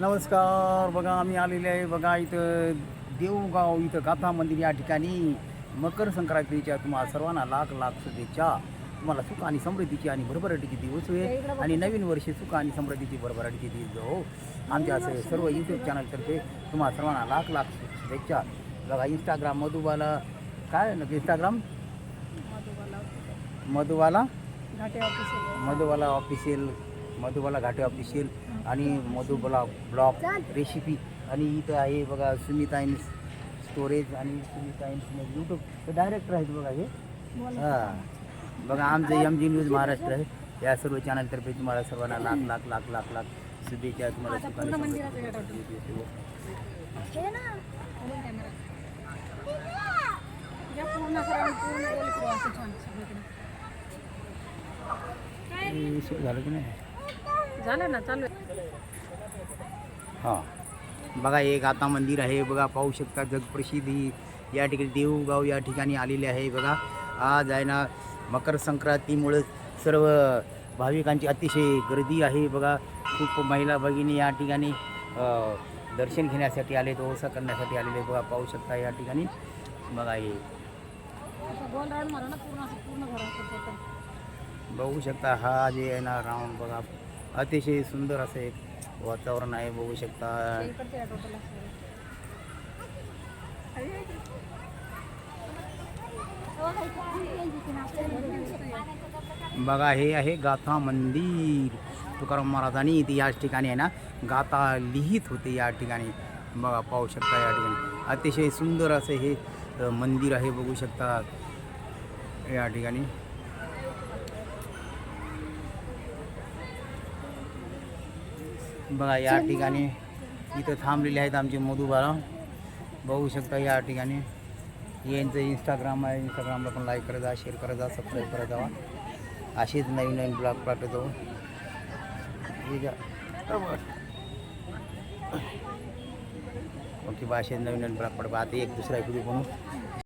नमस्कार बघा आम्ही आलेले आहे बघा इथं देवगाव इथं गाथा मंदिर या ठिकाणी. मकर संक्रांतीच्या तुम्हाला सर्वांना लाख लाख शुभेच्छा. तुम्हाला सुख आणि समृद्धीची आणि भरभराटीची दिवस होईल. आणि नवीन वर्षी सुख आणि समृद्धीची भरभराटीची दिवस हो. आमच्या असं सर्व यूट्यूब चॅनलतर्फे तुम्हाला सर्वांना लाख लाख शुभेच्छा. बघा इंस्टाग्राम मधुबाला काय नक्की Instagram Madhubala. Madhubala? Official Madhubala Ghate official आणि मधुबाला ब्लॉग रेसिपी. आणि इथं आहे बघा सुनीता इन स्टोरेज आणि सुनीता इन यूट्यूब डायरेक्टर आहेत बघा हे. हाँ. बघा आमचं एम जी न्यूज़ महाराष्ट्र आहे. या सर्व चॅनलतर्फे तुम्हाला सर्वांना लाख लाख लाख लाख लाख शुभेच्छा. तुम्हाला हे झालं की नाही? झालं ना चालू हां. बघा एक आता मंदिर आहे बघा पाहू शकता जगप्रसिद्धी. या ठिकाणी देऊगाव या ठिकाणी आलेले आहे बघा. आज आहे ना मकर संक्रांतीमुळे सर्व भाविकांची अतिशय गर्दी आहे बघा. खूप महिला भगिनी या ठिकाणी दर्शन घेण्यासाठी आले ओसा करण्यासाठी आलेले बघा पाहू शकता या ठिकाणी. बघा हे. बघू शकता हा जे आहे ना राऊंड बघा. अतिशय सुंदर असं एक वातावरण आहे बघू शकता. बघा हे आहे गाथा मंदिर. तुकाराम महाराजांनी इथे याच ठिकाणी आहे ना गाथा लिहित होते या ठिकाणी. बघा पाहू शकता या ठिकाणी. अतिशय सुंदर असं हे मंदिर आहे बघू शकता या ठिकाणी. बघा या ठिकाणी इथं थांबलेले आहेत आमचे मधुबाला बघू शकता या ठिकाणी. यांचं इंस्टाग्राम आहे. इंस्टाग्रामला पण लाईक करत जा शेअर करत जा सबस्क्राईब करत जावा. असेच नवीन नवीन ब्लॉग पाठवत जाऊ ओके बा असेच नवीन नवीन ब्लॉग पाठवा आता एक दुसरा व्हिडिओ बनवू.